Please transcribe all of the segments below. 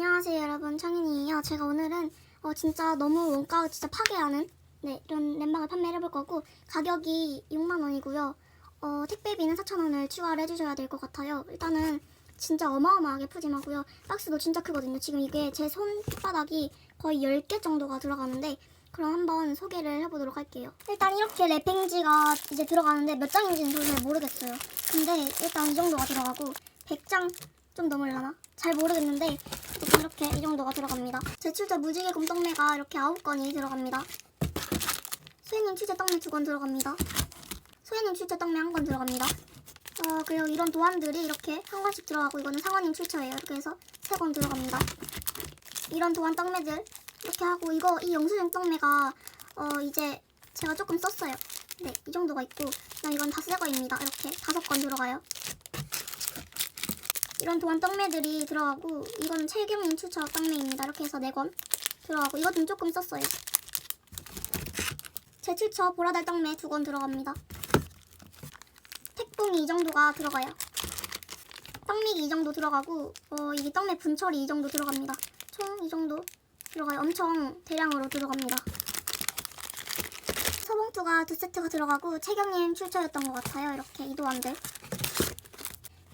안녕하세요 여러분 창인이에요. 제가 오늘은 어, 진짜 너무 원가가 진짜 파괴하는 네, 이런 랜방을 판매를 해볼 거고 가격이 6만 원이고요. 어, 택배비는 4천 원을 추가를 해주셔야 될 것 같아요. 일단은 진짜 어마어마하게 푸짐하고요. 박스도 진짜 크거든요. 지금 이게 제 손바닥이 거의 10개 정도가 들어가는데 그럼 한번 소개를 해보도록 할게요. 일단 이렇게 랩핑지가 이제 들어가는데 몇 장인지는 잘 모르겠어요. 근데 일단 이 정도가 들어가고 100장 좀 넘으려나? 잘 모르겠는데 이렇게 이 정도가 들어갑니다. 제출자 무지개 곰떡매가 이렇게 9건이 들어갑니다. 수혜님 출제 떡매 2건 들어갑니다. 소혜님 출처 떡매 한건 들어갑니다. 어, 그리고 이런 도안들이 이렇게 한 건씩 들어가고 이거는 상원님 출처예요. 이렇게 해서 세건 들어갑니다. 이런 도안 떡매들 이렇게 하고 이거 이 영수증 떡매가 어, 이제 제가 조금 썼어요. 네, 이 정도가 있고 그다음 이건 다 새 거입니다. 이렇게 다섯 건 들어가요. 이런 도안 떡매들이 들어가고 이거는 최경님 출처 떡매입니다. 이렇게 해서 네건 들어가고 이것도 조금 썼어요. 제 출처 보라달 떡매 두건 들어갑니다. 택봉이 이 정도가 들어가요. 떡미기 이 정도 들어가고 어, 이게 떡매 분철이 이 정도 들어갑니다. 총 이 정도 들어가요. 엄청 대량으로 들어갑니다. 서봉투가 두 세트가 들어가고 채경님 출처였던 것 같아요. 이렇게 이도안들.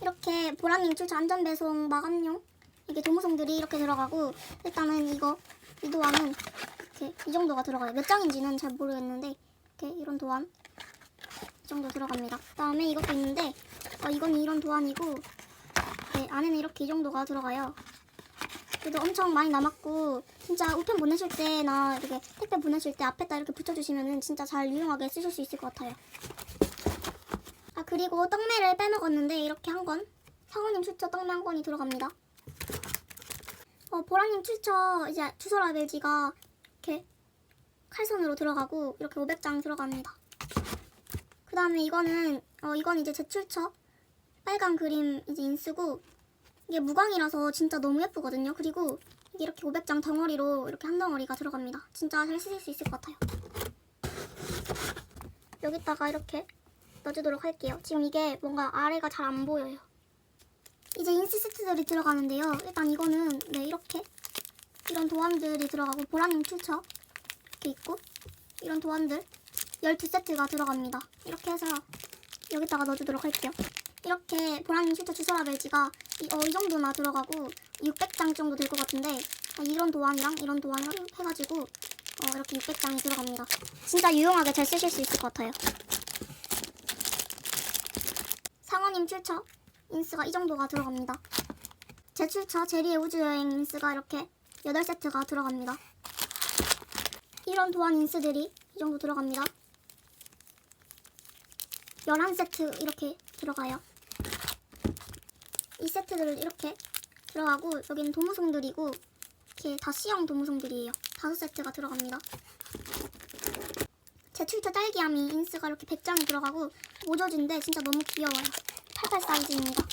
이렇게 보라님 출처 안전배송 마감용 이게 도무송들이 이렇게 들어가고 일단은 이거 이 도안은 이렇게 이 정도가 들어가요. 몇 장인지는 잘 모르겠는데 이렇게 이런 도안 이 정도 들어갑니다. 그다음에 이것도 있는데 어, 이건 이런 도안이고 네, 안에는 이렇게 이 정도가 들어가요. 그래도 엄청 많이 남았고 진짜 우편 보내실 때나 이렇게 택배 보내실 때 앞에다 이렇게 붙여주시면은 진짜 잘 유용하게 쓰실 수 있을 것 같아요. 아 그리고 떡매를 빼먹었는데 이렇게 한 건 상호님 출처 떡매 한 건이 들어갑니다. 어 보라님 출처 이제 주소 라 벨지가 이렇게 칼선으로 들어가고 이렇게 500장 들어갑니다. 그 다음에 이거는 어 이건 이제 제 출처 빨간 그림 이제 인쓰고 이게 무광이라서 진짜 너무 예쁘거든요. 그리고 이렇게 500장 덩어리로 이렇게 한 덩어리가 들어갑니다. 진짜 잘 쓰실 수 있을 것 같아요. 여기다가 이렇게 넣어주도록 할게요. 지금 이게 뭔가 아래가 잘 안 보여요. 이제 인스 세트들이 들어가는데요. 일단 이거는 네 이렇게 이런 도안들이 들어가고 보라님 출처 이렇게 있고 이런 도안들 12세트가 들어갑니다. 이렇게 해서 여기다가 넣어주도록 할게요. 이렇게 보라님 출처 주소라 벨지가 이, 어, 이 정도나 들어가고 600장 정도 될 것 같은데 어, 이런 도안이랑 이런 도안 해가지고 어, 이렇게 600장이 들어갑니다. 진짜 유용하게 잘 쓰실 수 있을 것 같아요. 상어님 출처 인스가 이 정도가 들어갑니다. 제 출처 제리의 우주여행 인스가 이렇게 8세트가 들어갑니다. 이런 도안 인스들이 이 정도 들어갑니다. 11세트 이렇게 들어가요. 이 세트들 이렇게 들어가고 여기는 도무송들이고 이렇게 다 C형 도무송들이에요. 5세트가 들어갑니다. 제 출처 딸기야미 인스가 이렇게 100장이 들어가고 모조진데 진짜 너무 귀여워요. 88 사이즈입니다.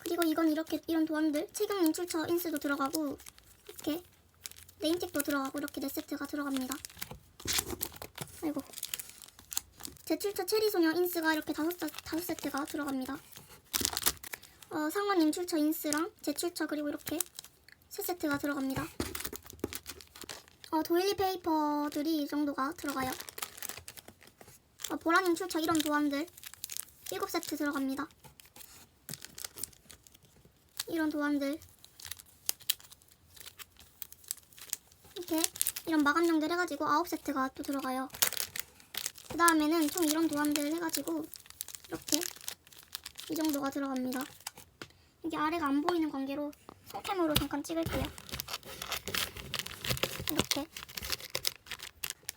그리고 이건 이렇게 이런 도안들 최경님 출처 인스도 들어가고 이렇게 네임책도 들어가고 이렇게 4세트가 들어갑니다. 아이고 제 출처 체리소녀 인스가 이렇게 다섯, 사- 다섯 세트가 들어갑니다. 어, 상원님 출처 인스랑 제 출처 그리고 이렇게 세 세트가 들어갑니다. 어, 도일리 페이퍼들이 이 정도가 들어가요. 어, 보라님 출처 이런 도안들 일곱 세트 들어갑니다. 이런 도안들 이렇게 이런 마감용들 해가지고 아홉 세트가 또 들어가요. 그 다음에는 총 이런 도안들 해가지고 이렇게 이 정도가 들어갑니다. 이게 아래가 안 보이는 관계로 손캠으로 잠깐 찍을게요. 이렇게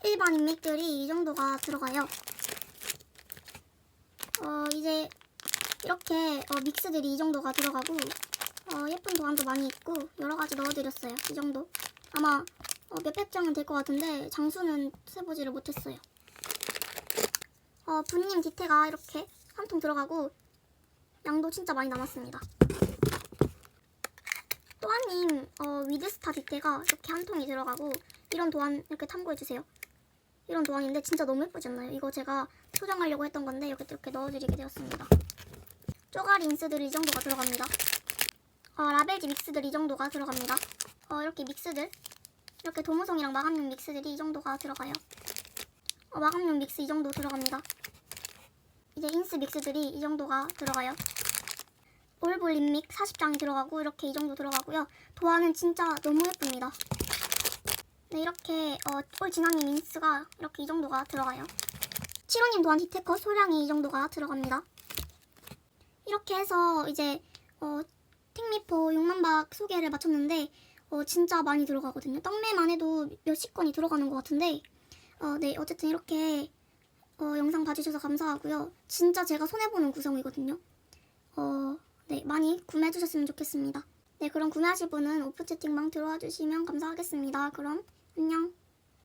일반 인맥들이 이 정도가 들어가요. 어 이제 이렇게 어, 믹스들이 이 정도가 들어가고 어, 예쁜 도안도 많이 있고 여러 가지 넣어드렸어요. 이 정도 아마 어, 몇백 장은 될 것 같은데 장수는 세보지를 못했어요. 어, 분님 디테가 이렇게 한 통 들어가고 양도 진짜 많이 남았습니다. 또한님 어, 위드스타 디테가 이렇게 한 통이 들어가고 이런 도안 이렇게 참고해주세요. 이런 도안인데 진짜 너무 예쁘지 않나요? 이거 제가 소장하려고 했던 건데 여기 이렇게 넣어드리게 되었습니다. 쪼가리 인스들 이 정도가 들어갑니다. 어, 라벨지 믹스들 이 정도가 들어갑니다. 어, 이렇게 믹스들 이렇게 도무송이랑 마감용 믹스들이 이 정도가 들어가요. 어, 마감용 믹스 이 정도 들어갑니다. 이제 인스 믹스들이 이 정도가 들어가요. 올볼 립믹 40장이 들어가고 이렇게 이 정도 들어가고요. 도안은 진짜 너무 예쁩니다. 네 이렇게 어, 올 진하님 인스가 이렇게 이 정도가 들어가요. 7호님 도안 디테커 소량이 이 정도가 들어갑니다. 이렇게 해서 이제 어, 택미포 6만박 소개를 마쳤는데 어, 진짜 많이 들어가거든요. 떡매만 해도 몇십 건이 들어가는 것 같은데 어, 네 어쨌든 이렇게 어, 영상 봐주셔서 감사하고요. 진짜 제가 손해보는 구성이거든요. 어, 네 많이 구매해주셨으면 좋겠습니다. 네 그럼 구매하실 분은 오프 채팅방 들어와 주시면 감사하겠습니다. 그럼 안녕.